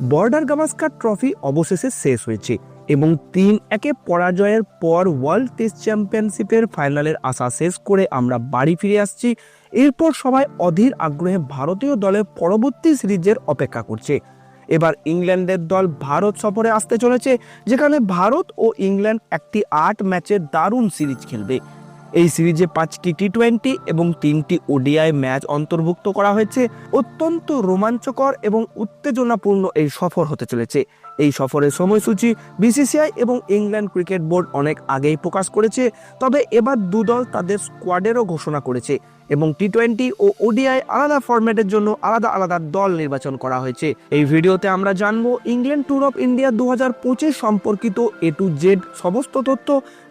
Border Gavaskar trophy অবশেষে শেষ হয়েছে এবং তিন একে পরাজয়ের পর ওয়ার্ল্ড টেস্ট চ্যাম্পিয়নশিপের ফাইনালের আশা শেষ করে আমরা বাড়ি ফিরে আসছি। এরপর সবাই অধীর আগ্রহে ভারতীয় দলের পরবর্তী সিরিজের অপেক্ষা করছে। এবার ইংল্যান্ডের দল ভারত সফরে আসতে চলেছে, যেখানে ভারত ও ইংল্যান্ড একটি আট ম্যাচের দারুণ সিরিজ খেলবে। এই সিরিজে পাঁচটি টি টোয়েন্টি এবং তিনটি ওডিআই ম্যাচ অন্তর্ভুক্ত করা হয়েছে। অত্যন্ত রোমাঞ্চকর এবং উত্তেজনাপূর্ণ এই সফর হতে চলেছে। এই সফরের সময়সূচি বিসিসিআই এবং ইংল্যান্ড ক্রিকেট বোর্ড অনেক আগেই প্রকাশ করেছে, তবে এবার দুদল তাদের স্কোয়াডেরও ঘোষণা করেছে এবং টি টোয়েন্টি ও ওডিআই আলাদা ফরম্যাটের জন্য আলাদা আলাদা দল নির্বাচন করা হয়েছে। এই ভিডিওতে আমরা জানব ইংল্যান্ড ট্যুর অফ ইন্ডিয়া দু হাজার সম্পর্কিত এ টু জেড সমস্ত তথ্য,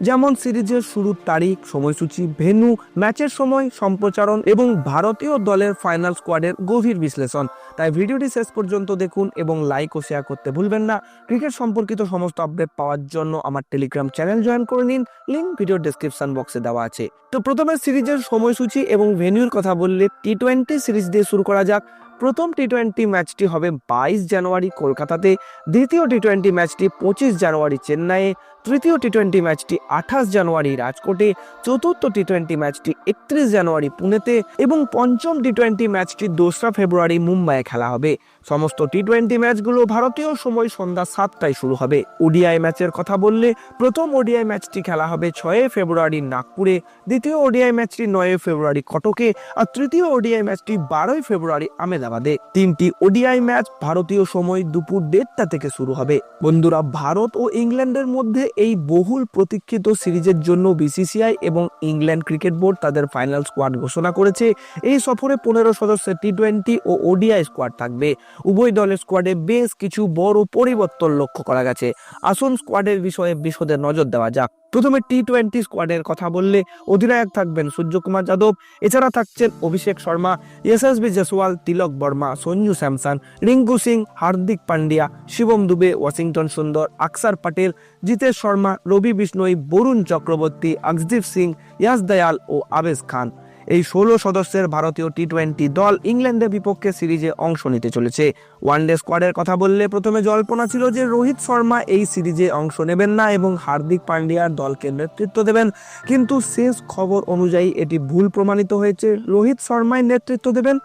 যেমন সিরিজের শুরুর তারিখ, সময়সূচি, ভেন্যু, ম্যাচের সময়, সম্প্রচারণ এবং ভারতীয় দলের ফাইনাল স্কোয়াডের গভীর বিশ্লেষণ। তাই ভিডিওটি শেষ পর্যন্ত দেখুন এবং লাইক ও শেয়ার করতে ভুলবেন না। ক্রিকেট সম্পর্কিত সমস্ত আপডেট পাওয়ার জন্য আমার টেলিগ্রাম চ্যানেল জয়েন করে নিন। লিঙ্ক ভিডিও ডিসক্রিপশন বক্সে দেওয়া আছে। তো প্রথমে সিরিজের সময়সূচি এবং ভেনিউর কথা বললে টি টোয়েন্টি সিরিজ দিয়ে শুরু করা যাক। প্রথম টি টোয়েন্টি ম্যাচটি হবে বাইশ জানুয়ারি কলকাতাতে। দ্বিতীয় টি টোয়েন্টি ম্যাচটি পঁচিশ জানুয়ারি চেন্নাইয়ে। তৃতীয় টি টোয়েন্টি ম্যাচটি আঠাশ জানুয়ারি রাজকোটে, চতুর্থ টি টোয়েন্টি ম্যাচটি একত্রিশ জানুয়ারি পুনেতে এবং পঞ্চম টি টোয়েন্টি ম্যাচটি দোসরা ফেব্রুয়ারি মুম্বাইয়ে খেলা হবে। সমস্ত টি টোয়েন্টি ম্যাচগুলো ভারতীয় সময় সন্ধ্যা সাতটায় শুরু হবে। ওডিআই ম্যাচের কথা বললে প্রথম ওডিআই ম্যাচটি খেলা হবে ছয় ফেব্রুয়ারি নাগপুরে, দ্বিতীয় ওডিআই ম্যাচটি নয় ফেব্রুয়ারি কটকে আর তৃতীয় ওডিআই ম্যাচটি বারোই ফেব্রুয়ারি আমেদাবাদে তিনটি ওডিআই ম্যাচ ভারতীয় সময় দুপুর দেড়টা থেকে শুরু হবে। বন্ধুরা, ভারত ও ইংল্যান্ডের মধ্যে এই বহুল প্রতীক্ষিত সিরিজের জন্য বিসিসিআই এবং ইংল্যান্ড ক্রিকেট বোর্ড তাদের ফাইনাল স্কোয়াড ঘোষণা করেছে। এই সফরে পনেরো সদস্যের টি টোয়েন্টি ও ওডিআই স্কোয়াড থাকবে। উভয় দলের স্কোয়াডে বেশ কিছু বড় পরিবর্তন লক্ষ্য করা গেছে। আসন স্কোয়াডের বিষয়ে বিশদে নজর দেওয়া যাক। প্রথমে টি টোয়েন্টি স্কোয়াডের কথা বললে অধিনায়ক থাকবেন সূর্যকুমার যাদব, এছাড়া থাকছেন অভিষেক শর্মা এসএসবি জেসওয়াল, তিলক বর্মা, সঞ্জু স্যামসন, রিঙ্কু সিং, হার্দিক পান্ডিয়া, শিবম দুবে, ওয়াশিংটন সুন্দর, আকসার পাটেল, জিতেশ শর্মা, রবি বিষ্ণই, বরুণ চক্রবর্তী আকসদীপ সিং, ইয়াস দয়াল ও আবেশ খান। এই ষোলো সদস্যের ভারতীয় টি টোয়েন্টি দল ইংল্যান্ডের বিপক্ষে সিরিজে অংশ নিতে চলেছে। ওয়ানডে স্কোয়াডের কথা বললে প্রথমে জল্পনা ছিল যে রোহিত শর্মা এই সিরিজে অংশ নেবেন না এবং হার্দিক পান্ডিয়ার দলকে নেতৃত্ব দেবেন। কিন্তু শেষ খবর অনুযায়ী এটি ভুল প্রমাণিত হয়েছে। রোহিত শর্মাই নেতৃত্ব দেবেন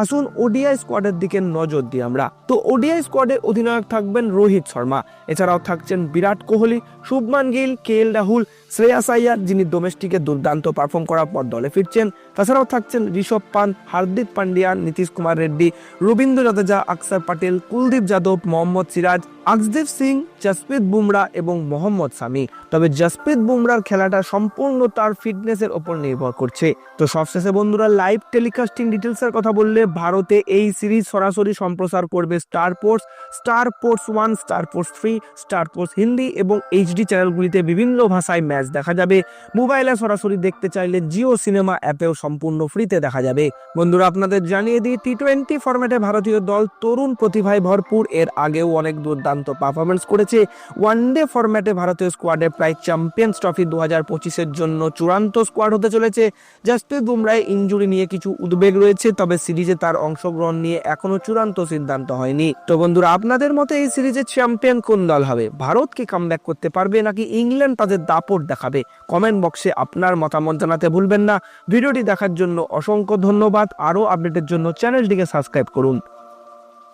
আসুন ওডিআই স্কোয়াডের দিকে নজর দিই আমরা। তো ওডিআই স্কোয়াডে অধিনায়ক থাকবেন রোহিত শর্মা। এছাড়াও থাকছেন বিরাট কোহলি, শুভমান গিল, কে এল রাহুল শ্রেয়াস আয়ার যিনি ডোমেস্টিকে দুর্দান্ত পারফর্ম করার পর দলে ফিরছেন। তাছাড়াও থাকছেন ঋষভ পান হার্দিক পান্ডিয়া, নীতিশ কুমার রেড্ডি রবীন্দ্র জাদেজা আকসার পাটেল, কুলদীপ যাদব, মোহাম্মদ সিরাজ আকসদীপ সিং, জসপ্রীত বুমরা এবং মোহাম্মদ সামি। তবে জসপ্রীত বুমরার খেলাটা সম্পূর্ণ তার ফিটনেসের ওপর নির্ভর করছে। তো সবশেষে বন্ধুরা, লাইভ টেলিকাস্টিং ডিটেলসের কথা বললে ভারতে এই সিরিজ সরাসরি সম্প্রচার করবে Star Sports Star Sports one, Star Sports three, Star Sports Hindi এবং এইচডি চ্যানেলগুলিতে বিভিন্ন ভাষায় ম্যাচ দেখা যাবে। মোবাইলে সরাসরি দেখতে চাইলে জিও সিনেমা অ্যাপেও সম্পূর্ণ ফ্রিতে দেখা যাবে। বন্ধুরা, আপনাদের জানিয়ে দিই, টি টোয়েন্টি ফরম্যাটে ভারতীয় দল তরুণ প্রতিভায় ভরপুর। এর আগেও অনেক দুর্দান্ত পারফরমেন্স করেছে ওয়ানডে ফরম্যাটে ভারতীয় স্কোয়াডে প্রায় চ্যাম্পিয়ন্স ট্রফি দু হাজার পঁচিশের জন্য চূড়ান্ত স্কোয়াড হতে চলেছে। জাসপ্রীত বুমরায় ইঞ্জুরি নিয়ে কিছু উদ্বেগ রয়েছে, তবে সিরিজে তার অংশগ্রহণ নিয়ে এখনও চূড়ান্ত সিদ্ধান্ত হয়নি। তো বন্ধুরা, আপনাদের মতে এই সিরিজের চ্যাম্পিয়ন কোন দল হবে? ভারত কি কামব্যাক করতে পারবে নাকি ইংল্যান্ড তাদের দাপট দেখাবে? কমেন্ট বক্সে আপনার মতামত জানাতে ভুলবেন না। ভিডিওটি দেখার জন্য অসংখ্য ধন্যবাদ। আরও আপডেটের জন্য চ্যানেলটিকে সাবস্ক্রাইব করুন।